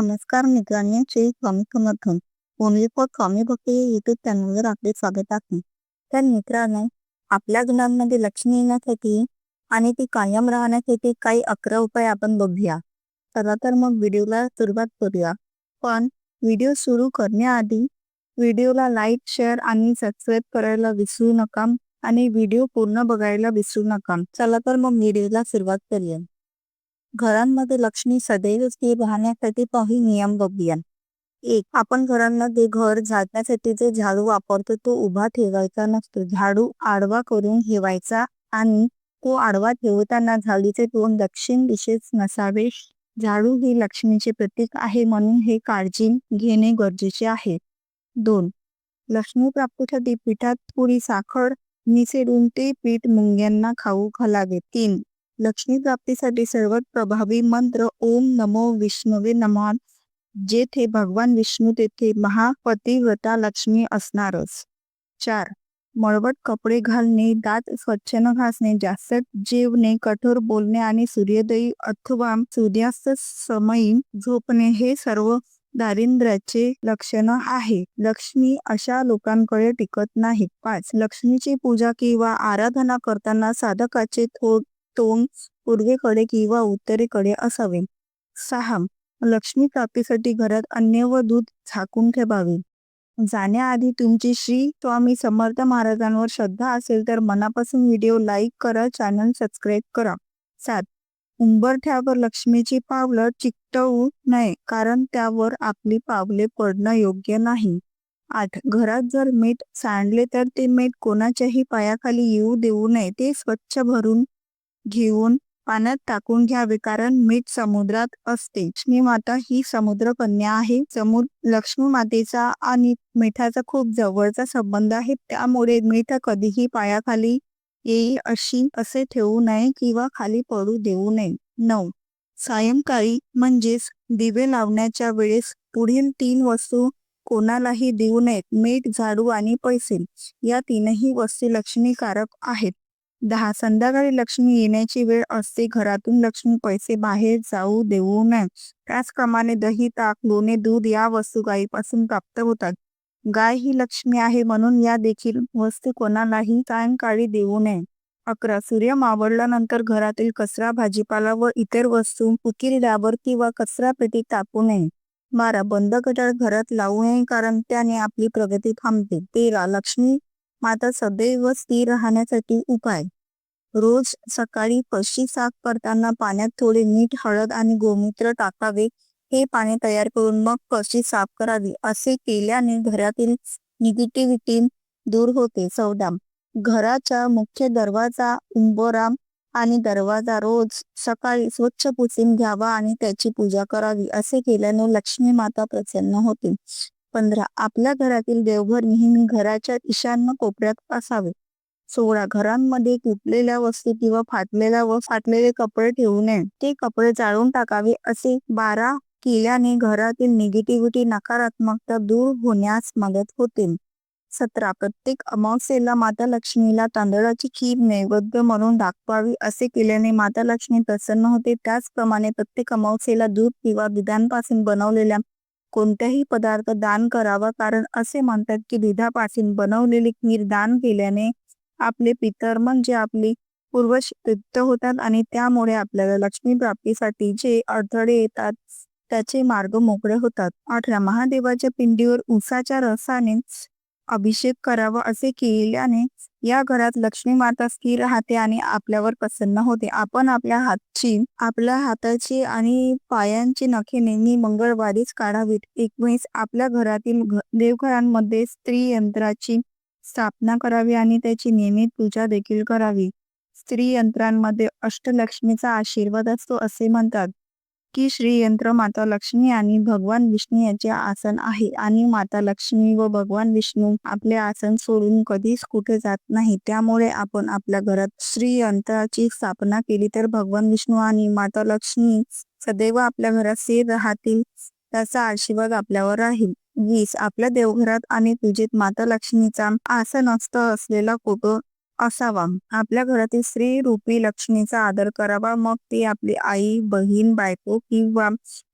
नमस्कार मित्रांनी Shri Swami Samarth. Only for Swami Bhakti YouTube चॅनलवर आपले स्वागत आहे. तर मित्रांनो आपल्या गुणांमध्ये लक्ष्मी येण्यासाठी आणि ती कायम राहण्यासाठी काही अकरा उपाय आपण बघूया. चला तर मग व्हिडिओला सुरुवात करूया. पण व्हिडिओ सुरू करण्याआधी व्हिडिओला लाईक शेअर आणि सबस्क्राईब करायला विसरू नका आणि व्हिडिओ पूर्ण बघायला विसरू नका. चला तर मग व्हिडिओला सुरुवात करूया. घरांमध्ये लक्ष्मी सदैव स्थिर राहण्यासाठी काही नियम बघूया एक आपण घरांमध्ये घर झाडण्यासाठी जे झाडू वापरतो तो उभा ठेवायचा नसतो. झाडू आडवा करून ठेवायचा आणि तो आडवा ठेवताना झाडूचे तोंड दक्षिण दिशेस नसावे. झाडू ही लक्ष्मीचे प्रतीक आहे म्हणून हे काळजी घेणे गरजेचे आहे. दोन लक्ष्मी प्राप्तीसाठी पिठात थोडी साखर मिसळून ते पीठ मुंग्यांना खाऊ घालावे. तीन लक्ष्मी प्राप्तीसाठी सर्वात प्रभावी मंत्र ओम नमो विष्णुवे नमः. जेथे भगवान विष्णू तेथे महापतिव्रता लक्ष्मी असणारच. चार. मळवट कपडे घालणे दात स्वच्छ न घासणे जास्त जेवणे कठोर बोलणे आणि सूर्योदयी अथवा सूर्यास्त समयी झोपणे हे सर्व दारिद्र्याचे लक्षण आहे. लक्ष्मी अशा लोकांकडे टिकत नाही. पाच. लक्ष्मीची पूजा किंवा आराधना करताना साधकाचे थोड तोंड पूर्वेकडे किंवा उत्तरेकडे असावे. सहा. लक्ष्मी प्राप्तीसाठी घरात अन्न व दूध झाकून ठेवावे. जाण्याआधी तुमची श्री स्वामी समर्थ महाराजांवर श्रद्धा असेल तर मनापासून व्हिडिओ लाईक करा चॅनल सबस्क्राईब करा. सात. उंबरठ्यावर लक्ष्मीची पावलं चिकटवू नये कारण त्यावर आपली पावले पडणं योग्य नाही. आठ. घरात जर मीठ सांडले तर ते मीठ कोणाच्याही पायाखाली येऊ देऊ नये ते स्वच्छ भरून घेऊन पाण्यात टाकून घ्यावे कारण मीठ समुद्रात असते. लक्ष्मी माता ही समुद्र कन्या आहे. समुद्र लक्ष्मी मातेचा आणि मिठाचा खूप जवळचा संबंध आहे. त्यामुळे मीठ कधीही पायाखाली येईल अशी असे ठेवू नये किंवा खाली पडू देऊ नये. नऊ. सायंकाळी म्हणजेच दिवे लावण्याच्या वेळेस पुढील तीन वस्तू कोणालाही देऊ नयेत. मीठ झाडू आणि पैसे या तीनही वस्तू लक्ष्मीकारक आहेत. दहा संध्याकाळी लक्ष्मी येण्याची वेळ असते. घरातून लक्ष्मी पैसे बाहेर जाऊ देऊ नये. त्याचप्रमाणे दही ताक लोणे दूध या वस्तू गायीपासून प्राप्त होतात. गाय ही लक्ष्मी आहे म्हणून या देखील वस्तू कोणालाही सायंकाळी देऊ नये. अकरा सूर्य मावळल्यानंतर घरातील कचरा भाजीपाला व इतर वस्तू उकिरड्यावर किंवा कचरा पेटीत टाकू नये. बारा बंद गटार घरात लावू नये कारण त्याने आपली प्रगती थांबते. तेरा लक्ष्मी मात्र सदैव स्थिर राहण्यासाठी उपाय. रोज सकाळी पशी साफ करताना पाण्यात थोडे मीठ हळद आणि गोमूत्र टाकावे. हे पाणी तयार करून मग कशी साफ करावी. असे केल्याने घरातील निगेटिव्हिटी दूर होते. चौदा. घराचा मुख्य दरवाजा उंबरा आणि दरवाजा रोज सकाळी स्वच्छ पुसून घ्यावा आणि त्याची पूजा करावी. असे केल्याने लक्ष्मी माता प्रसन्न होते. पंधरा. आपल्या घरातील देवघर नेहमी घराच्या ईशान्य कोपऱ्यात असावे. सोळा. घरांमध्ये तुटलेल्या वस्तू किंवा फाटलेल्या व फाटलेले कपडे ठेवू नये. ते कपडे जाळून टाकावे असे. बारा. केल्याने घरातील निगेटिव्हिटी नकारात्मकता दूर होण्यास मदत होते. सतरा. प्रत्येक अमावस्येला माता लक्ष्मीला तांदळाची खीर नैवेद्य म्हणून दाखवावी असे केल्याने माता लक्ष्मी प्रसन्न होते. त्याचप्रमाणे प्रत्येक अमावस्येला दूध किंवा दुधांपासून बनवलेल्या कोणत्याही पदार्थ दान करावा कारण असे म्हणतात की दुधापासून बनवलेली खीर दान केल्याने आपले पितर म्हणजे आपली पूर्वज तृप्त होतात आणि त्यामुळे आपल्याला लक्ष्मी प्राप्तीसाठी जे अडथळे येतात त्याचे मार्ग मोकळे होतात. अठरा महादेवाच्या पिंडीवर उसाच्या रसाने अभिषेक करावा असे केल्याने या घरात लक्ष्मी माता स्थिर राहते आणि आपल्यावर प्रसन्न होते. आपण आपल्या हातची आपल्या हाताची आणि पायांची नखे नेहमी मंगळवारीच काढावीत. एकवीस आपल्या घरातील देवघरांमध्ये स्त्री यंत्राची स्थापना करावी आणि त्याची नियमित पूजा देखील करावी. स्त्री यंत्रांमध्ये अष्टलक्ष्मीचा आशीर्वाद असतो असे म्हणतात. की श्री यंत्र माता लक्ष्मी आणि भगवान विष्णू याचे आसन आहे. आणि माता लक्ष्मी व भगवान विष्णू आपले आसन सोडून कधीच कुठे जात नाही. त्यामुळे आपण आपल्या घरात श्री यंत्राची स्थापना केली तर भगवान विष्णू आणि माता लक्ष्मी सदैव आपल्या घरात स्थिर राहतील त्याचा आशीर्वाद आपल्यावर राहील. वीस. आपल्या देवघरात आणि पूजेत माता लक्ष्मीचा आसन असत असलेला फोटो असावा. आपल्या घरातील स्त्री रूपी लक्ष्मीचा आदर करावा. मग ती आपली आई बहीण बायको किंवा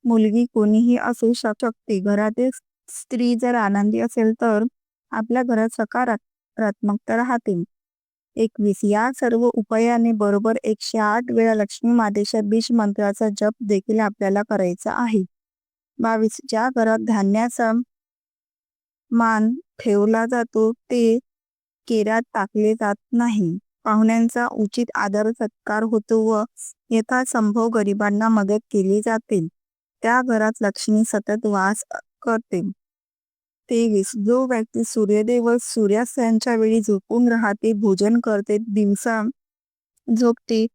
मुलगी कोणीही असू शकते. घरातील स्त्री जर आनंदी असेल तर आपल्या घरात सकारात्मकता राहते एकवीस. या सर्व उपायाने बरोबर एकशे आठ वेळा लक्ष्मी मातेच्या बीज मंत्राचा जप देखील आपल्याला करायचा आहे. बावीस. ज्या घरात धान्याचा मान ठेवला जातो ते केरात टाकले जात नाही. पाहुण्यांचा उचित आदर सत्कार होतो व यथासंभव गरिबांना मदत केली जाते. त्या घरात लक्ष्मी सतत वास करते. तेवीस जो व्यक्ती सूर्यदेव सूर्यास्तांच्या वेळी झोपून राहते भोजन करते दिवसा झोपते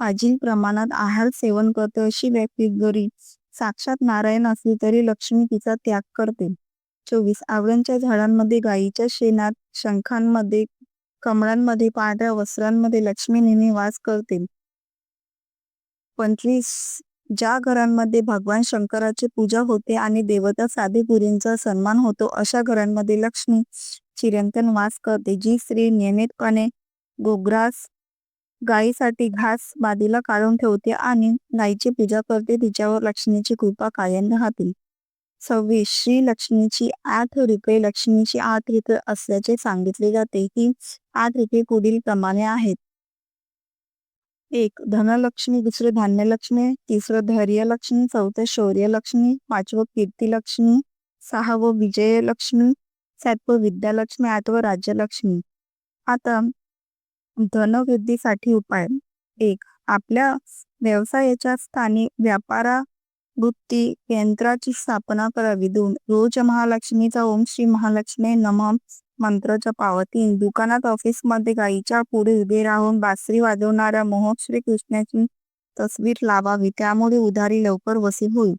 पाजील प्रमाणात आहार सेवन करते अशी व्यक्ती जरी साक्षात नारायण असली तरी लक्ष्मी तिचा त्याग करते. चोवीस आवळ्यांच्या झाडांमध्ये गायीच्या शेणात शंखांमध्ये कमळांमध्ये पांढऱ्या वस्त्रांमध्ये लक्ष्मी नेहमी वास करते पंचवीस ज्या घरांमध्ये भगवान शंकराची पूजा होते आणि देवता साधेपुरींचा सन्मान होतो अशा घरांमध्ये लक्ष्मी चिरंतन वास करते जी स्त्री नियमितपणे गोग्रास गायीसाठी घास बादीला काढून ठेवते आणि गायीची पूजा करते तिच्यावर लक्ष्मीची कृपा कायम राहते. सव्वीस श्री लक्ष्मीची आठ रुपये लक्ष्मीची आठ रुपये असल्याचे सांगितले जाते. ही आठ रुपये पुढील प्रमाणे आहेत. एक धनलक्ष्मी दुसरे धान्यलक्ष्मी तिसरं धैर्यलक्ष्मी चौथं शौर्यलक्ष्मी पाचवं कीर्तीलक्ष्मी सहावं विजयलक्ष्मी सातवं विद्यालक्ष्मी आठवं राज्यलक्ष्मी. आता धनवृद्धीसाठी उपाय. एक आपल्या व्यवसायाच्या स्थानी व्यापारा वृत्ती यंत्राची स्थापना करावी. दोन रोज महालक्ष्मीचा ओम श्री महालक्ष्मी नम मंत्राच्या पावती दुकानात ऑफिसमध्ये गायीच्या पुढे उभे राहून बासरी वाजवणाऱ्या मोह श्री कृष्णाची तस्वीर लावावी. त्यामुळे उधारी लवकर वसील होईल.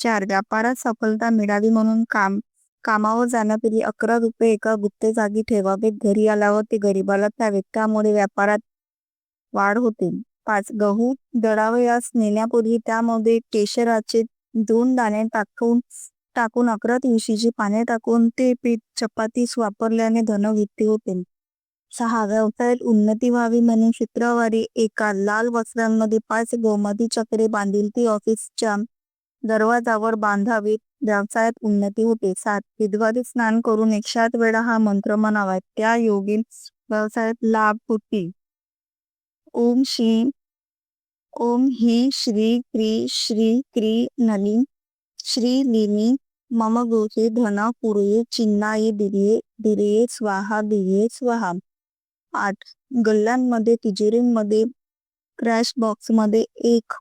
चार व्यापारात सफलता मिळावी म्हणून काम कामावर जाण्यापूर्वी अकरा रुपये एका गुप्त जागी ठेवावे घरी आल्यावर ते गरीबाला द्यावे त्यामुळे व्यापारात वाढ होते. पाच गहू दळावयास नेण्यापूर्वी त्यामध्ये केशराचे दोन दाणे टाकून टाकून अकरा दिवशीची पाने टाकून ते पीठ चपातीस वापरल्याने धनवृत्ती होते. सहा व्यवसायात उन्नती व्हावी म्हणून शुक्रवारी एका लाल वस्त्रांमध्ये पाच गोमती चक्रे बांधील ती ऑफिसच्या दरवाजावर बांधावीत. व्यवसायात उन्नती होते. सात विधवारी स्नान करून एकशे वेळा हा मंत्र म्हणावा. त्या योगी व्यवसायात लाभ होती. ओम श्री ओम ही श्री क्री श्री क्री नली श्री लिनी मम गोहे धना पुरे चिन्नाई दिरिये दिरिये स्वाहा दिरिये स्वाहा. आठ गल्ल्यांमध्ये तिजोरीमध्ये क्रॅश बॉक्समध्ये एक.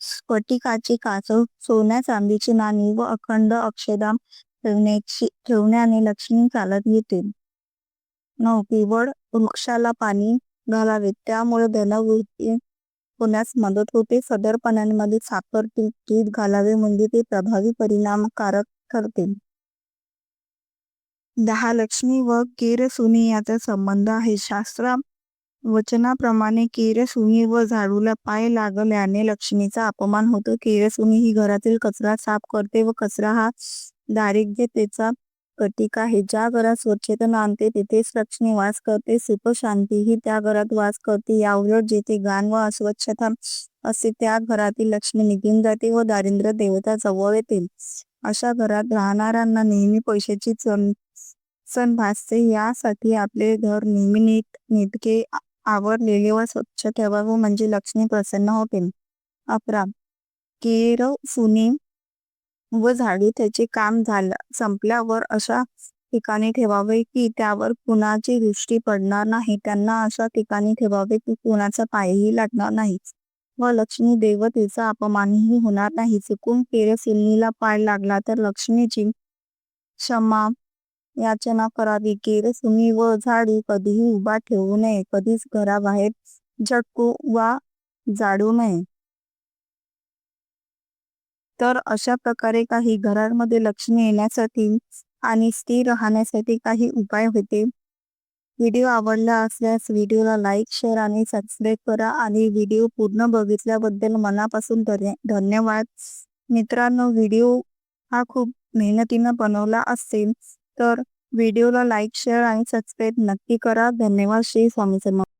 स्फटिकाची कासव सोन्या चांदीची नाणी व अखंड अक्षदाम ठेवण्याची ठेवण्याने लक्ष्मी चालत येते. नऊ केवळ वृक्षाला पाणी घालावे. त्यामुळे धनवृत्ती होण्यास मदत होते. सदर पाण्यामध्ये साखर दूध घालावे म्हणजे ते प्रभावी परिणामकारक ठरते. दहा लक्ष्मी व केरसुनी याचा संबंध आहे. शास्त्र वचनाप्रमाणे केरसुनी व झाडूला पाय लागल्याने लक्ष्मीचा अपमान होतो. केरसुनी ही घरातील कचरा साफ करते व कचरा हा दारिद्र्यतेचा प्रतीक आहे. ज्या घरात स्वच्छता नांदते तिथेच लक्ष्मी वास करते. सुख शांती ही त्या घरात वास करते. याउलट जेथे घाण व अस्वच्छता असते त्या घरातील लक्ष्मी निघून जाते व दारिद्र्य देवता जवळ येते. अशा घरात राहणाऱ्यांना नेहमी पैशाची चण भासते. यासाठी आपले घर नेहमी नीट नेटके आवरलेले व स्वच्छ ठेवावं म्हणजे लक्ष्मी प्रसन्न होते. अकरा. केर सुने व झाडू त्याचे काम झालं. संपल्यावर अशा ठिकाणी ठेवावे की त्यावर कुणाची दृष्टी पडणार नाही. त्यांना अशा ठिकाणी ठेवावे की कुणाचा पायही लागणार नाही. व लक्ष्मी देवतेचा अपमानही होणार नाही. चुकून केरसिनीला पाय लागला तर लक्ष्मीची क्षमा याचना करावी. केरसुनी व झाडू कधीही उभा ठेवू नये. कधीच घराबाहेर झटकू वा जाडू नये. तर अशा प्रकारे काही घरांमध्ये लक्ष्मी येण्यासाठी आणि स्थिर राहण्यासाठी काही उपाय होते. व्हिडिओ आवडला असल्यास व्हिडिओला लाईक शेअर आणि सबस्क्राईब करा आणि व्हिडिओ पूर्ण बघितल्याबद्दल मनापासून धन्यवाद. मित्रांनो व्हिडिओ हा खूप मेहनतीनं बनवला असेल तर व्हिडिओला लाईक शेअर आणि सबस्क्राईब नक्की करा. धन्यवाद. श्री स्वामी समर्थ.